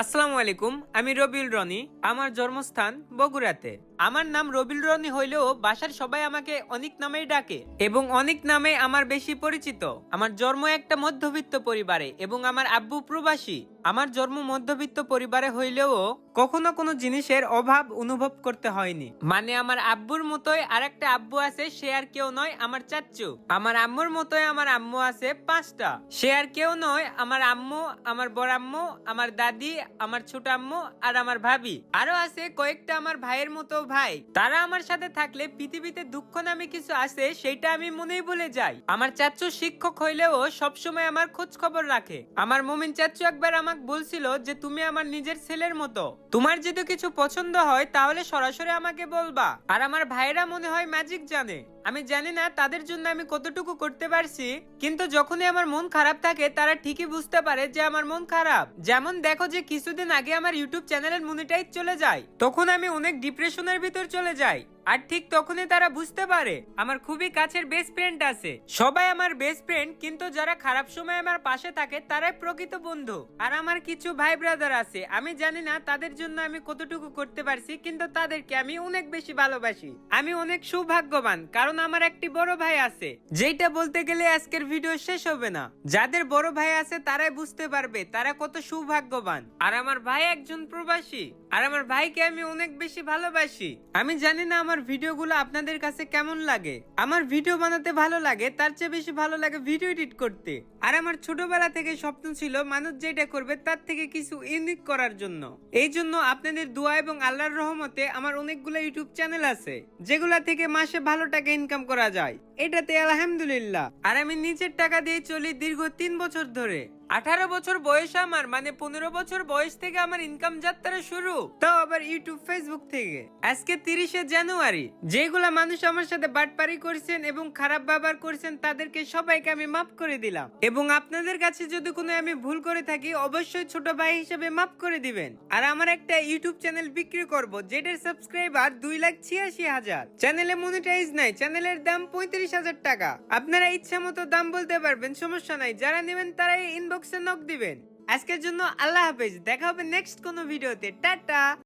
আসসালামু আলাইকুম, আমি রবিউল রনি, আমার জন্মস্থান বগুড়াতে। আমার নাম রবিউল রনি হইলেও বাসার সবাই আমাকে অনেক নামেই ডাকে এবং অনেক নামে আমার বেশি পরিচিত। আমার জন্ম একটা মধ্যবিত্ত পরিবারে এবং আমার আব্বু প্রবাসী। আমার জন্ম মধ্যবিত্ত পরিবারে হইলেও কখনো কোনো জিনিসের অভাব অনুভব করতে হয়নি। মানে আমার আব্বুর মতোই আরেকটা আব্বু আছে, সে আর কেউ নয়, আমার চাচ্চু আমার আম্মুর মতোই আমার আম্মু আছে পাঁচটা। সে আর কেউ নয়, আমার আম্মু, আমার বড় আম্মু আমার দাদি, আমার ছোট আম্মু আর আমার ভাবি। আরও আছে কয়েকটা আমার ভাইয়ের মতো ভাই। তারা আমার সাথে থাকলে পৃথিবীতে দুঃখ নামে কিছু আছে, সেটা আমি মনেই ভুলে যাই। আমার চাচ্চু শিক্ষক হইলেও সবসময় আমার খোঁজ খবর রাখে। আমার মমিন চাচ্চু একবার আমাকে বলছিল যে তুমি আমার নিজের ছেলের মতো। তোমার যদি কিছু পছন্দ হয়, তাহলে সরাসরি আমাকে বলবা। আর আমার ভাইরা মনে হয় ম্যাজিক জানে। আমি জানি না তাদের জন্য আমি কতটুকু করতে পারছি, কিন্তু যখনই আমার মন খারাপ থাকে, তারা ঠিকই বুঝতে পারে যে আমার মন খারাপ। যেমন দেখো যে কিছুদিন আগে আমার ইউটিউব চ্যানেলের মনিটাইজ চলে যায়। তখন আমি অনেক ডিপ্রেশনের ভিতর চলে যাই। আর ঠিক তখনই তারা বুঝতে পারে, আমার খুবই কাছের বেস্ট ফ্রেন্ড আছে। সবাই আমার বেস্ট ফ্রেন্ড কিন্তু যারা খারাপ সময় আমার পাশে থাকে, তারাই প্রকৃত বন্ধু। আর আমার কিছু ভাই ব্রাদার আছে, আমি জানি না তাদের জন্য আমি কতটুকু করতে পারছি, কিন্তু তাদেরকে আমি অনেক বেশি ভালোবাসি। আমি অনেক সৌভাগ্যবান, কারণ আমার একটি বড় ভাই আছে। যেটা বলতে গেলে আজকের ভিডিও শেষ হবে না। যাদের বড় ভাই আছে, তারাই বুঝতে পারবে, তারা কত সৌভাগ্যবান। আর আমার ভাই একজন প্রবাসী, আর আমার ভাইকে আমি অনেক বেশি ভালোবাসি। আমি জানি না আমার ভিডিওগুলো আপনাদের কাছে কেমন লাগে? আমার ভিডিও বানাতে ভালো লাগে, তার চেয়ে বেশি ভালো লাগে ভিডিও এডিট করতে। আর আমার ছোটবেলা থেকে স্বপ্ন ছিল, মানুষ যেটা করবে তার থেকে কিছু ইউনিক করার জন্য। এই জন্য আপনাদের দোয়া এবং আল্লাহর রহমতে আমার অনেকগুলো ইউটিউব চ্যানেল আছে, যেগুলা থেকে মাসে ভালো টাকা ইনকাম করা যায়। এটাতে আলহামদুলিল্লাহ। আর আমি নিজের টাকা দিয়ে চলি দীর্ঘ তিন বছর ধরে। আঠারো বছর বয়স আমার মানে পনেরো বছর বয়স থেকে আমার ইনকাম যাত্রা শুরু। তাও আবার ইউটিউব ফেসবুক থেকে। আজকে তিরিশে জানুয়ারি। যেগুলা মানুষ আমার সাথে বাটপারি করছেন এবং খারাপ ব্যবহার করছেন তাদেরকে সবাইকে আমি মাফ করে দিলাম। এবং আপনাদের কাছে যদি কোনো আমি ভুল করে থাকি অবশ্যই ছোট ভাই হিসেবে মাফ করে দিবেন। আর আমার একটা ইউটিউব চ্যানেল বিক্রি করব যেটার সাবস্ক্রাইবার দুই লাখ ছিয়াশি হাজার। চ্যানেলে মনিটাইজ নাই চ্যানেলের দাম পঁয়ত্রিশ হাজার টাকা। আপনারা ইচ্ছা মতো দাম বলতে পারবেন, সমস্যা নাই। যারা নেবেন তারাই ইনবক্সে নক দিবেন। আজকের জন্য আল্লাহ হাফেজ। দেখা হবে নেক্সট কোনো ভিডিওতে টাটা!